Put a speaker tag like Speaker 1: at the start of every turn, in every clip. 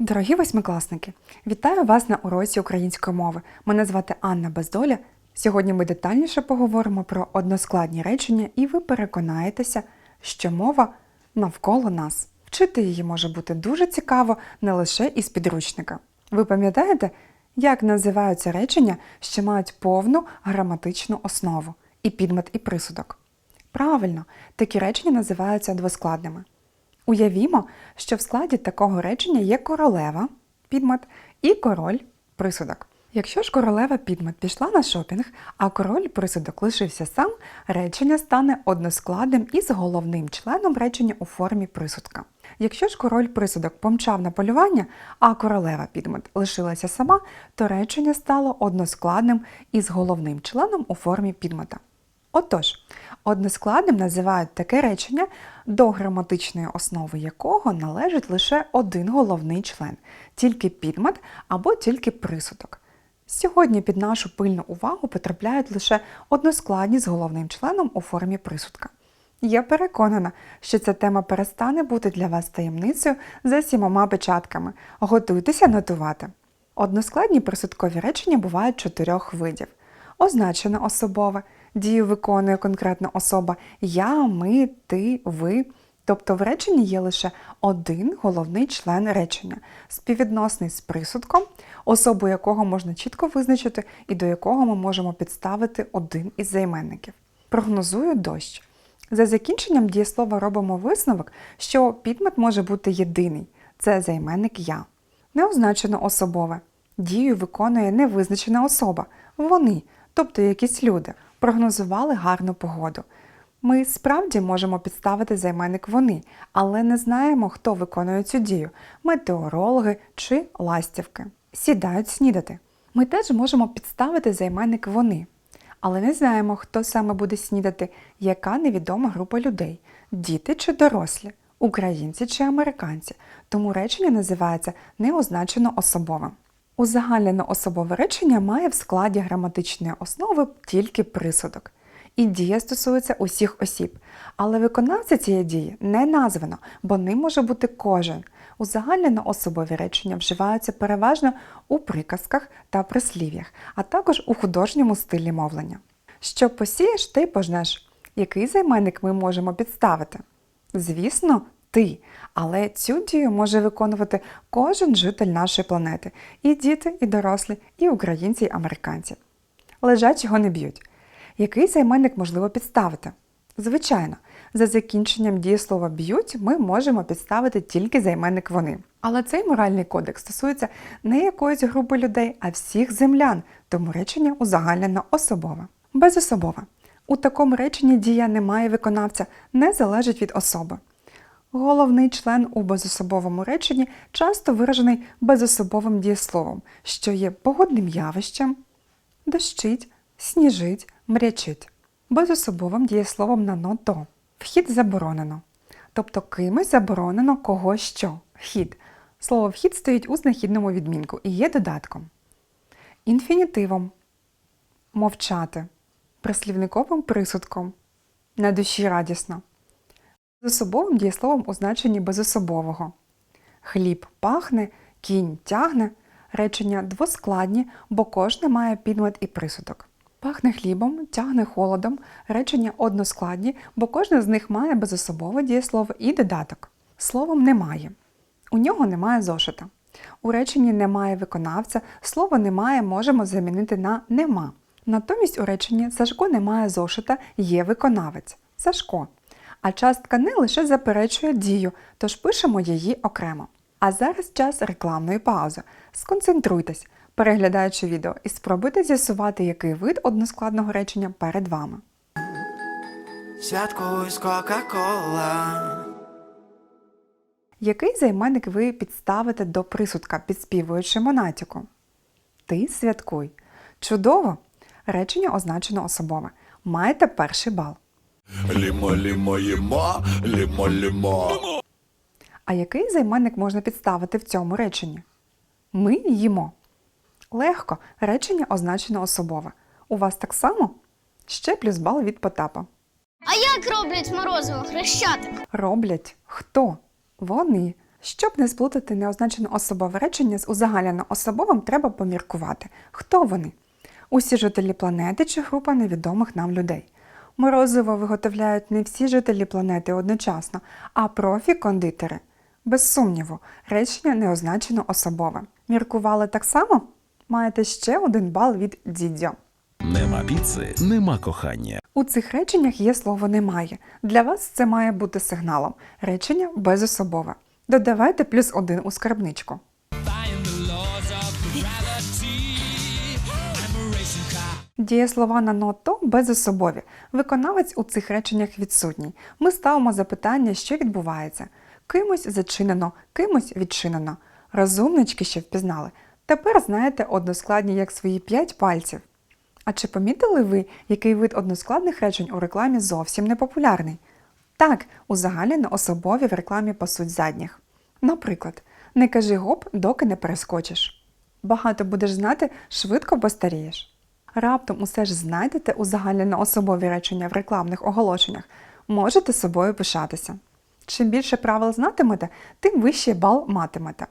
Speaker 1: Дорогі восьмикласники, вітаю вас на уроці української мови. Мене звати Анна Бездоля. Сьогодні ми детальніше поговоримо про односкладні речення, і ви переконаєтеся, що мова навколо нас. Вчити її може бути дуже цікаво не лише із підручника. Ви пам'ятаєте, як називаються речення, що мають повну граматичну основу і підмет, і присудок? Правильно, такі речення називаються двоскладними. Уявімо, що в складі такого речення є королева підмет і король присудок. Якщо ж королева підмет пішла на шопінг, а король присудок лишився сам, речення стане односкладним із головним членом речення у формі присудка. Якщо ж король присудок помчав на полювання, а королева підмет лишилася сама, то речення стало односкладним із головним членом у формі підмета. Отож, односкладним називають таке речення, до граматичної основи якого належить лише один головний член, тільки підмет або тільки присудок. Сьогодні під нашу пильну увагу потрапляють лише односкладні з головним членом у формі присудка. Я переконана, що ця тема перестане бути для вас таємницею за сімома печатками. Готуйтеся нотувати. Односкладні присудкові речення бувають чотирьох видів: означене особове, дію виконує конкретна особа я, ми, ти, ви. Тобто в реченні є лише один головний член речення, співвідносний з присудком, особу якого можна чітко визначити і до якого ми можемо підставити один із займенників. Прогнозую дощ. За закінченням дієслова робимо висновок, що підмет може бути єдиний це займенник я. Неозначено особове. Дію виконує невизначена особа. Вони, тобто якісь люди, прогнозували гарну погоду. Ми справді можемо підставити займенник вони, але не знаємо, хто виконує цю дію метеорологи чи ластівки. Сідають снідати. Ми теж можемо підставити займенник вони, але не знаємо, хто саме буде снідати, яка невідома група людей діти чи дорослі, українці чи американці. Тому речення називається неозначено особовим. Узагальнено особове речення має в складі граматичної основи тільки присудок. І дія стосується усіх осіб. Але виконавця цієї дії не названо, бо ним може бути кожен. Узагальнено особові речення вживаються переважно у приказках та прислів'ях, а також у художньому стилі мовлення. Що посієш, ти пожнеш. Який займенник ми можемо підставити? Звісно, ти. Але цю дію може виконувати кожен житель нашої планети і діти, і дорослі, і українці, і американці. Лежачого не б'ють. Який займенник можливо підставити? Звичайно, за закінченням дієслова б'ють ми можемо підставити тільки займенник вони. Але цей моральний кодекс стосується не якоїсь групи людей, а всіх землян, тому речення узагальнено особове. Безособове. У такому реченні дія не має виконавця, не залежить від особи. Головний член у безособовому реченні часто виражений безособовим дієсловом, що є погодним явищем, дощить, сніжить, мрячить. Безособовим дієсловом на но то. Вхід заборонено. Тобто кимось заборонено кого що. Вхід. Слово вхід стоїть у знахідному відмінку і є додатком. Інфінітивом мовчати. Прислівниковим присудком. На душі радісно. Безособовим дієсловом у значенні безособового. Хліб пахне, кінь тягне. Речення двоскладні, бо кожне має підмет і присудок. Пахне хлібом, тягне холодом, речення односкладні, бо кожне з них має безособове дієслово і додаток. Словом немає. У нього немає зошита. У реченні немає виконавця, слово немає можемо замінити на нема. Натомість у реченні Сашко немає зошита, є виконавець Сашко. А частка не лише заперечує дію, тож пишемо її окремо. А зараз час рекламної паузи. Сконцентруйтесь, переглядаючи відео, і спробуйте з'ясувати, який вид односкладного речення перед вами.
Speaker 2: Святкуй з Кока-Кола.
Speaker 1: Який займенник ви підставите до присудка, підспівуючи монатіку? Ти святкуй. Чудово! Речення означено особове. Маєте перший бал.
Speaker 3: Лімо, лімо, їмо, лімо, лімо.
Speaker 1: А який займенник можна підставити в цьому реченні? Ми їмо. Легко, речення означено особове. У вас так само? Ще плюс бал від Потапа.
Speaker 4: А як роблять морозиво хрещатик?
Speaker 1: Роблять хто? Вони. Щоб не сплутати неозначено особове речення з узагальнено особовим, треба поміркувати, хто вони. Усі жителі планети чи група невідомих нам людей. Морозиво виготовляють не всі жителі планети одночасно, а профі-кондитери. Без сумніву, речення неозначено особове. Міркували так само? Маєте ще один бал від дідьо.
Speaker 4: Нема піци, нема кохання.
Speaker 1: У цих реченнях є слово немає. Для вас це має бути сигналом. Речення безособове. Додавайте плюс один у скарбничку. Дієслова на ното безособові. Виконавець у цих реченнях відсутній. Ми ставимо запитання, що відбувається. Кимось зачинено, кимось відчинено. Розумнички ще впізнали. Тепер знаєте односкладні як свої п'ять пальців. А чи помітили ви, який вид односкладних речень у рекламі зовсім не популярний? Так, узагальнено особові в рекламі пасуть задніх. Наприклад, не кажи гоп, доки не перескочиш. Багато будеш знати, швидко постарієш. Раптом усе ж знайдете узагальнено особові речення в рекламних оголошеннях, можете собою пишатися. Чим більше правил знатимете, тим вищий бал матимете.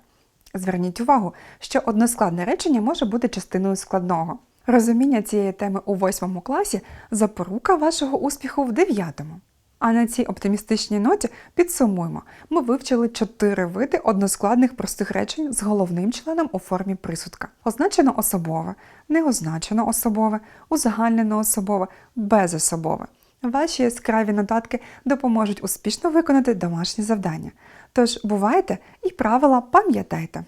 Speaker 1: Зверніть увагу, що односкладне речення може бути частиною складного. Розуміння цієї теми у восьмому класі запорука вашого успіху в дев'ятому. А на цій оптимістичній ноті підсумуємо: ми вивчили чотири види односкладних простих речень з головним членом у формі присудка: означено особове, неозначено особове, узагальнено особове, безособове. Ваші яскраві нотатки допоможуть успішно виконати домашні завдання. Тож бувайте і правила пам'ятайте.